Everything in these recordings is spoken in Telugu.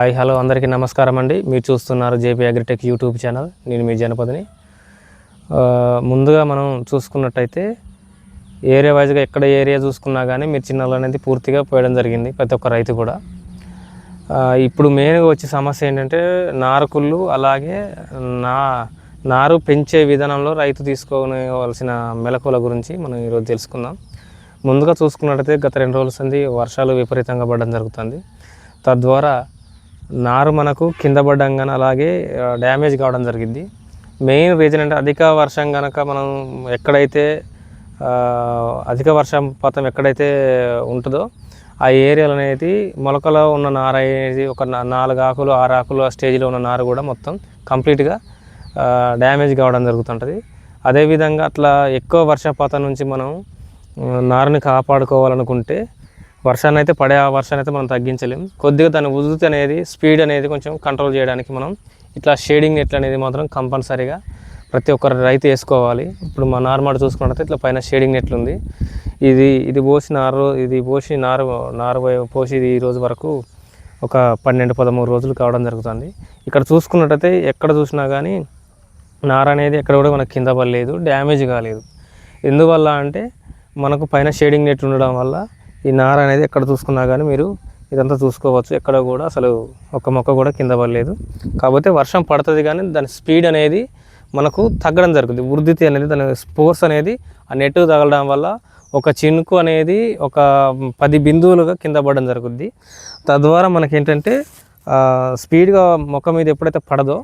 హాయ్ హలో అందరికీ నమస్కారం అండి. మీరు చూస్తున్నారు జేపీ అగ్రిటెక్ యూట్యూబ్ ఛానల్. నేను మీ జనపదిని ముందుగా మనం చూసుకున్నట్టయితే ఏరియా వైజ్గా ఎక్కడ ఏరియా చూసుకున్నా కానీ మీరు అనేది పూర్తిగా పోయడం జరిగింది ప్రతి ఒక్క రైతు కూడా. ఇప్పుడు మెయిన్గా వచ్చే సమస్య ఏంటంటే నారకుళ్ళు అలాగే నా నారు పెంచే విధానంలో రైతు తీసుకోవలసిన మెలకువల గురించి మనం ఈరోజు తెలుసుకుందాం. ముందుగా చూసుకున్నట్టయితే గత రెండు రోజుల సంది వర్షాలు విపరీతంగా పడడం జరుగుతుంది. తద్వారా నారు మనకు కింద పడ్డం కానీ అలాగే డ్యామేజ్ కావడం జరిగింది. మెయిన్ రీజన్ అంటే అధిక వర్షం కనుక మనం ఎక్కడైతే అధిక వర్షపాతం ఎక్కడైతే ఉంటుందో ఆ ఏరియాలు అనేది మొలకలో ఉన్న నార అనేది ఒక నాలుగు ఆకులు ఆరు ఆకులు ఆ స్టేజ్లో ఉన్న నారు కూడా మొత్తం కంప్లీట్గా డ్యామేజ్ కావడం జరుగుతుంటుంది. అదేవిధంగా అట్లా ఎక్కువ వర్షపాతం నుంచి మనం నారుని కాపాడుకోవాలనుకుంటే వర్షాన్ని అయితే పడే ఆ వర్షాన్ని అయితే మనం తగ్గించలేం. కొద్దిగా దాని ఉధృతి అనేది స్పీడ్ అనేది కొంచెం కంట్రోల్ చేయడానికి మనం ఇట్లా షేడింగ్ నెట్లు అనేది మాత్రం కంపల్సరీగా ప్రతి ఒక్కరు రైతు వేసుకోవాలి. ఇప్పుడు మా నార్మల్ చూసుకున్నట్లయితే ఇట్లా పైన షేడింగ్ నెట్లు ఉంది. ఇది ఇది పోసి నారు ఇది పోసి నారు నారు పోసి ఇది ఈ రోజు వరకు ఒక పన్నెండు పదమూడు రోజులు కావడం జరుగుతుంది. ఇక్కడ చూసుకున్నట్టయితే ఎక్కడ చూసినా కానీ నార అనేది ఎక్కడ కూడా మనకు కింద పడలేదు డ్యామేజ్ కాలేదు. ఎందువల్ల అంటే మనకు పైన షేడింగ్ నెట్ ఉండడం వల్ల ఈ నార అనేది ఎక్కడ చూసుకున్నా కానీ మీరు ఇదంతా చూసుకోవచ్చు. ఎక్కడ కూడా అసలు ఒక మొక్క కూడా కింద పడలేదు. కాకపోతే వర్షం పడుతుంది కానీ దాని స్పీడ్ అనేది మనకు తగ్గడం జరుగుతుంది. వృద్ధితి అనేది దాని స్పోర్స్ అనేది ఆ నెట్ తగలడం వల్ల ఒక చినుకు అనేది ఒక పది బిందువులుగా కింద పడడం జరుగుద్ది. తద్వారా మనకి ఏంటంటే స్పీడ్గా మొక్క మీద ఎప్పుడైతే పడదో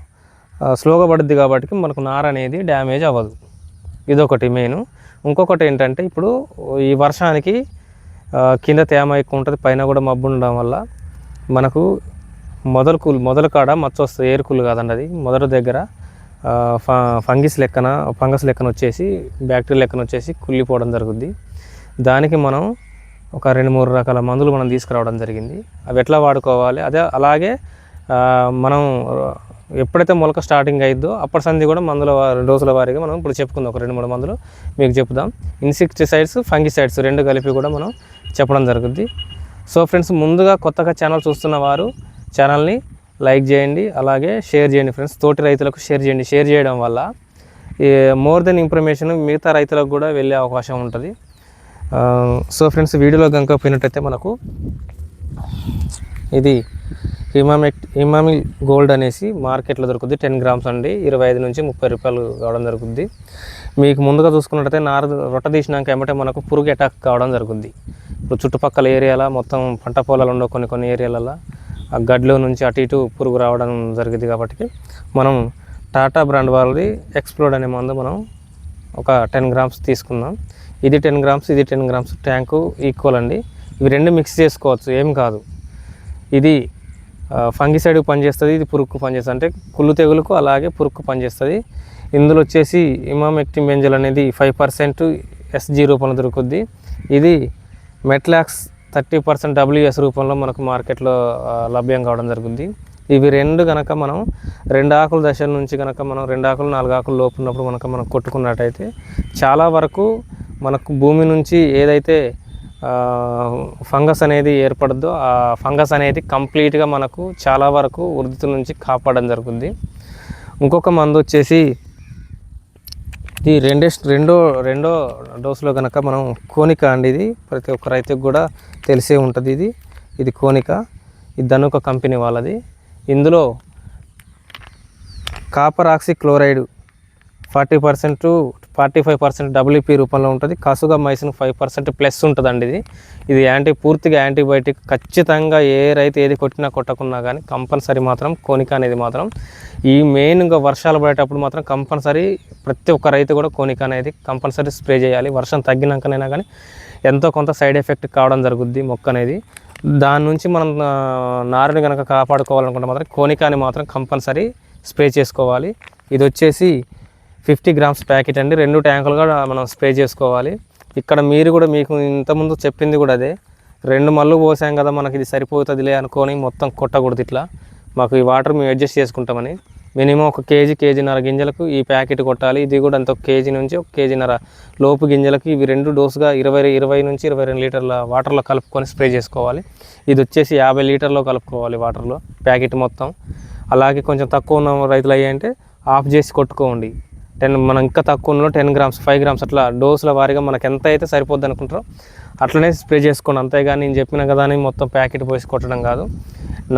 స్లోగా పడుద్ది కాబట్టి మనకు నార అనేది డ్యామేజ్ అవ్వదు. ఇదొకటి మెయిన్. ఇంకొకటి ఏంటంటే ఇప్పుడు ఈ వర్షానికి కింద తేమ ఎక్కువ ఉంటుంది పైన కూడా మబ్బు ఉండడం వల్ల మనకు మొదలు కూలు మొదలు కాడ మచ్చ వస్తుంది ఏరుకులు కాదండి అది. మొదటి దగ్గర ఫ- ఫంగిస్ లెక్కన ఫంగస్ లెక్కన వచ్చేసి బ్యాక్టీరియా లెక్కన వచ్చేసి కుళ్ళిపోవడం జరుగుద్ది. దానికి మనం ఒక రెండు మూడు రకాల మందులు మనం తీసుకురావడం జరిగింది. అవి ఎట్లా వాడుకోవాలి? అదే అలాగే మనం ఎప్పుడైతే మొలక స్టార్టింగ్ అయిద్దో అప్పటి సంధి కూడా మందుల రెండు రోజుల వారీగా మనం ఇప్పుడు చెప్పుకుందాం. ఒక రెండు మూడు మందులు మీకు చెప్దాం. ఇన్సెక్టిసైడ్స్ ఫంగిసైడ్స్ రెండు కలిపి కూడా మనం చెప్పడం జరుగుద్ది. సో ఫ్రెండ్స్ ముందుగా కొత్తగా ఛానల్ చూస్తున్న వారు ఛానల్ని లైక్ చేయండి అలాగే షేర్ చేయండి ఫ్రెండ్స్. తోటి రైతులకు షేర్ చేయండి. షేర్ చేయడం వల్ల మోర్ దెన్ ఇన్ఫర్మేషన్ మిగతా రైతులకు కూడా వెళ్ళే అవకాశం ఉంటుంది. సో ఫ్రెండ్స్ వీడియోలో కనుక పోయినట్టయితే మనకు ఇది హిమామిక్ హిమామి గోల్డ్ అనేసి మార్కెట్లో దొరుకుద్ది. టెన్ గ్రామ్స్ అండి. ఇరవై ఐదు నుంచి ముప్పై రూపాయలు కావడం జరుగుద్ది. మీకు ముందుగా చూసుకున్నట్టయితే నార రొట్ట తీసినాక ఏమంటే మనకు పురుగు అటాక్ కావడం జరుగుద్ది. ఇప్పుడు చుట్టుపక్కల ఏరియాలో మొత్తం పంట పొలాలు ఉండవు కొన్ని కొన్ని ఏరియాలలో. ఆ గడ్లో నుంచి అటు ఇటు పురుగు రావడం జరిగింది కాబట్టి మనం టాటా బ్రాండ్ వాళ్ళది ఎక్స్ప్లోడ్ అనే మందు మనం ఒక టెన్ గ్రామ్స్ తీసుకుందాం. ఇది టెన్ గ్రామ్స్ ఇది టెన్ గ్రామ్స్ ట్యాంకు ఈక్వల్ అండి. ఇవి రెండు మిక్స్ చేసుకోవచ్చు ఏం కాదు. ఇది ఫంగిసైడ్ పనిచేస్తుంది ఇది పురుక్కు పనిచేస్తుంది. అంటే కుళ్ళు తెగులుకు అలాగే పురుక్కు పనిచేస్తుంది. ఇందులో వచ్చేసి ఇమామెక్టిన్ బెంజల్ అనేది ఫైవ్ పర్సెంట్ ఎస్జీ రూపంలో దొరుకుద్ది. ఇది మెట్లాక్స్ థర్టీ పర్సెంట్ డబ్ల్యూఎస్ రూపంలో మనకు మార్కెట్లో లభ్యం కావడం జరుగుద్ది. ఇవి రెండు గనక మనం రెండు ఆకుల దశ నుంచి కనుక మనం రెండు ఆకులు నాలుగు ఆకులు లోపు ఉన్నప్పుడు మనకు మనం కొట్టుకున్నట్టయితే చాలా వరకు మనకు భూమి నుంచి ఏదైతే ఫంగస్ అనేది ఏర్పడద్దో. ఆ ఫంగస్ అనేది కంప్లీట్గా మనకు చాలా వరకు వృద్ధి నుంచి కాపాడడం జరుగుతుంది ఇంకొక మందు వచ్చేసి ఇది రెండే రెండో రెండో డోసులో కనుక మనం కోనిక అండి ఇది. ప్రతి ఒక్క రైతుకు కూడా తెలిసే ఉంటుంది ఇది. ఇది కోనిక. ఇది ధనుక కంపెనీ వాళ్ళది. ఇందులో copper oxychloride forty percent forty five percent WP రూపంలో ఉంటుంది. Kasugamycin five percent plus ఉంటుందండి ఇది. ఇది యాంటీ పూర్తిగా యాంటీబయాటిక్. ఖచ్చితంగా ఏ రైతు ఏది కొట్టినా కొట్టకున్నా కానీ కంపల్సరీ మాత్రం కోనిక అనేది మాత్రం. ఈ మెయిన్గా వర్షాలు పడేటప్పుడు మాత్రం కంపల్సరీ ప్రతి ఒక్క రైతు కూడా కోనిక అనేది కంపల్సరీ స్ప్రే చేయాలి. వర్షం తగ్గినాకనైనా కానీ ఎంతో కొంత సైడ్ ఎఫెక్ట్ కావడం జరుగుద్ది మొక్క అనేది. దాని నుంచి మనం నారుని కనుక కాపాడుకోవాలనుకుంటే మాత్రం కోనికాని మాత్రం కంపల్సరీ స్ప్రే చేసుకోవాలి. ఇది వచ్చేసి ఫిఫ్టీ గ్రామ్స్ ప్యాకెట్ అండి. రెండు ట్యాంకులుగా మనం స్ప్రే చేసుకోవాలి. ఇక్కడ మీరు కూడా మీకు ఇంతకుముందు చెప్పింది కూడా అదే. రెండు మళ్ళు పోసాం కదా మనకి ఇది సరిపోతుందిలే అనుకొని మొత్తం కొట్టకూడదు ఇట్లా. మాకు ఈ వాటర్ మేము అడ్జస్ట్ చేసుకుంటామని. మినిమం ఒక కేజీ కేజీన్నర గింజలకు ఈ ప్యాకెట్ కొట్టాలి. ఇది కూడా అంత ఒక కేజీ నుంచి ఒక కేజీన్నర లోపు గింజలకు ఇవి రెండు డోసుగా ఇరవై ఇరవై నుంచి ఇరవై రెండు లీటర్ల వాటర్లో కలుపుకొని స్ప్రే చేసుకోవాలి. ఇది వచ్చేసి యాభై లీటర్లో కలుపుకోవాలి వాటర్లో ప్యాకెట్ మొత్తం. అలాగే కొంచెం తక్కువ ఉన్న రైతులు అయ్యాయంటే ఆఫ్ చేసి కొట్టుకోండి. టెన్ మనం ఇంకా తక్కువ టెన్ గ్రామ్స్ ఫైవ్ గ్రామ్స్ అట్లా డోసుల వారీగా మనకు ఎంత అయితే సరిపోద్ది అనుకుంటారో అట్లనే స్ప్రే చేసుకోండి. అంతేగాని నేను చెప్పిన కదా అని మొత్తం ప్యాకెట్ పోసి కొట్టడం కాదు.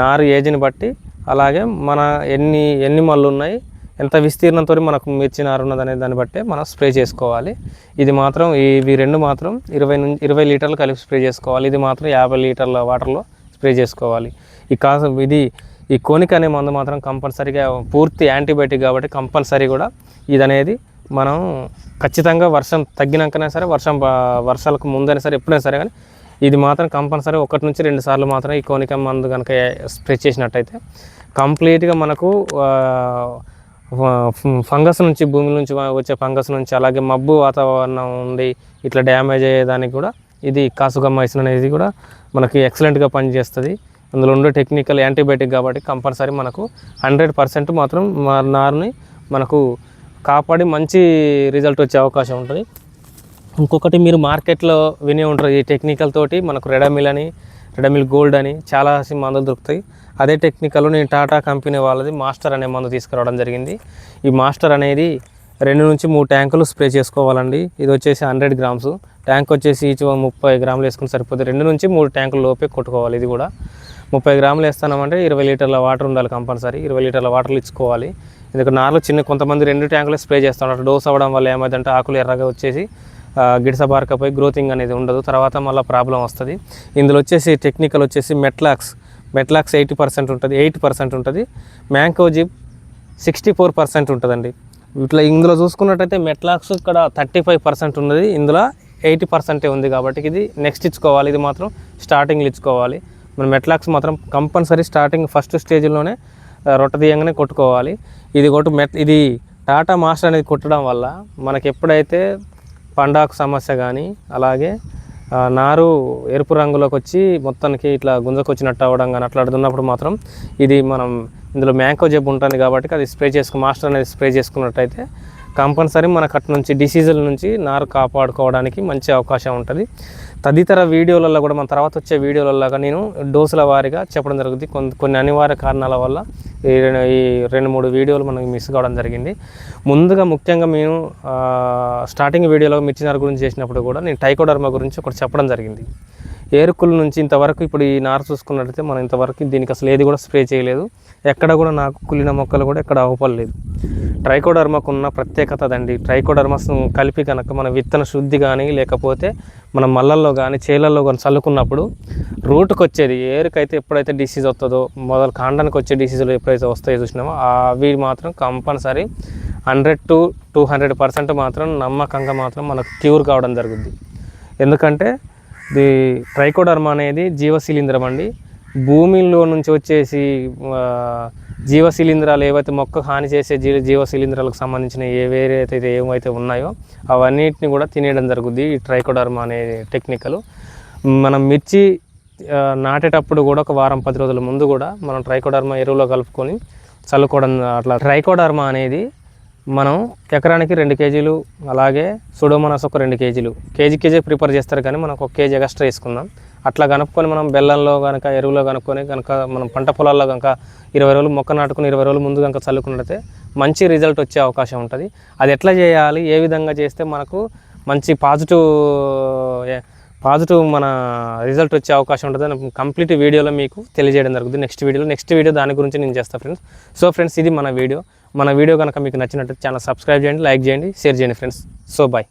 నారు ఏజ్ని బట్టి అలాగే మన ఎన్ని ఎన్ని మళ్ళు ఉన్నాయి ఎంత విస్తీర్ణంతో మనకు మిర్చి నారు ఉన్నదనే దాన్ని బట్టే మనం స్ప్రే చేసుకోవాలి. ఇది మాత్రం ఇవి రెండు మాత్రం ఇరవై నుంచి ఇరవై లీటర్లు కలిపి స్ప్రే చేసుకోవాలి. ఇది మాత్రం యాభై లీటర్ల వాటర్లో స్ప్రే చేసుకోవాలి. ఈ కాస ఇది ఈ కోనిక అనే మందు మాత్రం కంపల్సరీగా పూర్తి యాంటీబయాటిక్ కాబట్టి కంపల్సరీ కూడా ఇది అనేది మనం ఖచ్చితంగా వర్షం తగ్గినాకనే సరే వర్షం వర్షాలకు ముందైనా సరే ఎప్పుడైనా సరే కానీ ఇది మాత్రం కంపల్సరీ ఒకటి నుంచి రెండు సార్లు మాత్రం ఈ కోనిక మందు కనుక స్ప్రే చేసినట్టయితే కంప్లీట్గా మనకు ఫంగస్ నుంచి భూమి నుంచి వచ్చే ఫంగస్ నుంచి అలాగే మబ్బు వాతావరణం ఉండి ఇట్లా డ్యామేజ్ అయ్యేదానికి కూడా ఇది కాసుగమ్మైసిన్ అనేది కూడా మనకి ఎక్సలెంట్గా పనిచేస్తుంది. అందులో ఉండే టెక్నికల్ యాంటీబయాటిక్ కాబట్టి కంపల్సరీ మనకు హండ్రెడ్ పర్సెంట్ మాత్రం మా నారుని మనకు కాపాడి మంచి రిజల్ట్ వచ్చే అవకాశం ఉంటుంది. ఇంకొకటి మీరు మార్కెట్లో వినే ఉంటారు ఈ టెక్నికల్ తోటి మనకు రెడమిల్ అని రెడమిల్ గోల్డ్ అని చాలా మందులు దొరుకుతాయి. అదే టెక్నికల్ నేను టాటా కంపెనీ వాళ్ళది మాస్టర్ అనే మందు తీసుకురావడం జరిగింది. ఈ మాస్టర్ అనేది రెండు నుంచి మూడు ట్యాంకులు స్ప్రే చేసుకోవాలండి. ఇది వచ్చేసి హండ్రెడ్ గ్రామ్స్ ట్యాంక్ వచ్చేసి ఈచ్ ముప్పై గ్రాములు వేసుకుని సరిపోతుంది రెండు నుంచి మూడు ట్యాంకుల లోపే కొట్టుకోవాలి ఇది కూడా. ముప్పై గ్రాములు వేస్తామంటే ఇరవై లీటర్ల వాటర్ ఉండాలి కంపల్సరీ. ఇరవై లీటర్ల వాటర్లు ఇచ్చుకోవాలి. ఎందుకంటే నార్లు చిన్న కొంతమంది రెండు ట్యాంకులు స్ప్రే చేస్తున్నారు డోస్ అవ్వడం వల్ల ఏమైందంటే ఆకులు ఎర్రగా వచ్చేసి ఆ, గిడస గ్రోతింగ్ అనేది ఉండదు. తర్వాత మళ్ళీ ప్రాబ్లం వస్తుంది. ఇందులో వచ్చేసి టెక్నికల్ వచ్చేసి మెట్లాక్స్. మెట్లాక్స్ ఎయిటీ పర్సెంట్ ఉంటుంది. ఎయిట్ పర్సెంట్ ఉంటుంది. మ్యాంకోజిప్ సిక్స్టీ ఫోర్ పర్సెంట్ ఉంటుందండి. ఇట్లా ఇందులో చూసుకున్నట్టయితే మెట్లాక్స్ ఇక్కడ థర్టీ ఫైవ్ పర్సెంట్ ఉన్నది. ఇందులో ఎయిటీ పర్సెంటే ఉంది కాబట్టి ఇది నెక్స్ట్ ఇచ్చుకోవాలి. ఇది మాత్రం స్టార్టింగ్లో ఇచ్చుకోవాలి. మన మెట్లాక్స్ మాత్రం కంపల్సరీ స్టార్టింగ్ ఫస్ట్ స్టేజ్లోనే ఆ, రొట్ట తీయంగానే కొట్టుకోవాలి. ఇది కొట్టు మెట్ ఇది టాటా మాస్టర్ అనేది కొట్టడం వల్ల మనకి ఎప్పుడైతే పండాకు సమస్య కానీ అలాగే నారు ఎరుపు రంగులోకి వచ్చి మొత్తానికి ఇట్లా గుంజకొచ్చినట్టు అవ్వడం కానీ అట్లా మాత్రం ఇది మనం ఇందులో మ్యాంకో జబ్బు ఉంటుంది కాబట్టి అది స్ప్రే చేసుకు మాస్టర్ అనేది స్ప్రే చేసుకున్నట్టయితే కంపల్సరీ మనకు అటు నుంచి డిసీజుల నుంచి నారు కాపాడుకోవడానికి మంచి అవకాశం ఉంటుంది. తదితర వీడియోలలో కూడా మన తర్వాత వచ్చే వీడియోలలో నేను డోసుల వారీగా చెప్పడం జరుగుతుంది. కొన్ని కొన్ని అనివార్య కారణాల వల్ల ఈ రెండు ఈ రెండు మూడు వీడియోలు మనకి మిస్ కావడం జరిగింది. ముందుగా ముఖ్యంగా మేము స్టార్టింగ్ వీడియోలో మిర్చినార్ గురించి చేసినప్పుడు కూడా నేను టైకోడర్మా గురించి ఒకటి చెప్పడం జరిగింది. ఏరుకుల నుంచి ఇంతవరకు ఇప్పుడు ఈ నారు చూసుకున్నట్లయితే మనం ఇంతవరకు దీనికి అసలు ఏది కూడా స్ప్రే చేయలేదు. ఎక్కడ కూడా నాకు కుళ్ళిన మొక్కలు కూడా ఎక్కడ అవపడలేదు ట్రైకోడర్మాకు ఉన్న ప్రత్యేకత అదండి. ట్రైకోడర్మస్ కలిపి కనుక మన విత్తన శుద్ధి కానీ లేకపోతే మన మల్లల్లో కానీ చేలల్లో కానీ చల్లుకున్నప్పుడు రూట్కి వచ్చేది ఏరుకైతే ఎప్పుడైతే డిసీజ్ వస్తుందో మొదలు కాండానికి వచ్చే డిసీజులు ఎప్పుడైతే వస్తాయో చూసినామో అవి మాత్రం compulsory hundred to two hundred percent మాత్రం నమ్మకంగా మాత్రం మనకు క్యూర్ కావడం జరుగుద్ది. ఎందుకంటే ఇది ట్రైకోడర్మా అనేది జీవశిలీంద్రం అండి. భూమిలో నుంచి వచ్చేసి ఆ, జీవశిలీంధ్రాలు ఏవైతే మొక్క హాని చేసే జీ జీవశిలీంధ్రాలకు సంబంధించిన ఏ వేరే అయితే ఏమైతే ఉన్నాయో అవన్నిటిని కూడా తినేయడం జరుగుద్ది ఈ ట్రైకోడర్మా అనే టెక్నికలు. మనం మిర్చి నాటేటప్పుడు కూడా ఒక వారం పది రోజుల ముందు కూడా మనం ట్రైకోడర్మా ఎరువులో కలుపుకొని చల్లుకోవడం అట్లా. ట్రైకోడర్మా అనేది మనం ఎకరానికి రెండు కేజీలు అలాగే సుడోమోనాస్ ఒక రెండు కేజీలు. కేజీ కేజీ ప్రిపేర్ చేస్తారు కానీ మనం ఒక కేజీ ఎక్స్ట్రా వేసుకుందాం. అట్లా కనుక్కొని మనం బెల్లంలో కనుక ఎరువులో కనుక్కొని కనుక మనం పంట పొలాల్లో కనుక ఇరవై రోజులు మొక్క నాటుకుని ఇరవై రోజులు ముందు కనుక చల్లుకున్నట్లయితే మంచి రిజల్ట్ వచ్చే అవకాశం ఉంటుంది. అది ఎట్లా చేయాలి ఏ విధంగా చేస్తే మనకు మంచి పాజిటివ్ పాజిటివ్ మన రిజల్ట్ వచ్చే అవకాశం ఉంటుంది కంప్లీట్ వీడియోలో మీకు తెలియజేయడం జరుగుతుంది. నెక్స్ట్ వీడియోలో నెక్స్ట్ వీడియో దాని గురించి నేను చేస్తాను ఫ్రెండ్స్. సో ఫ్రెండ్స్ ఇది మన వీడియో. మన వీడియో కనుక మీకు నచ్చినట్టు ఛానల్ సబ్స్క్రైబ్ చేయండి లైక్ చేయండి షేర్ చేయండి ఫ్రెండ్స్. So bye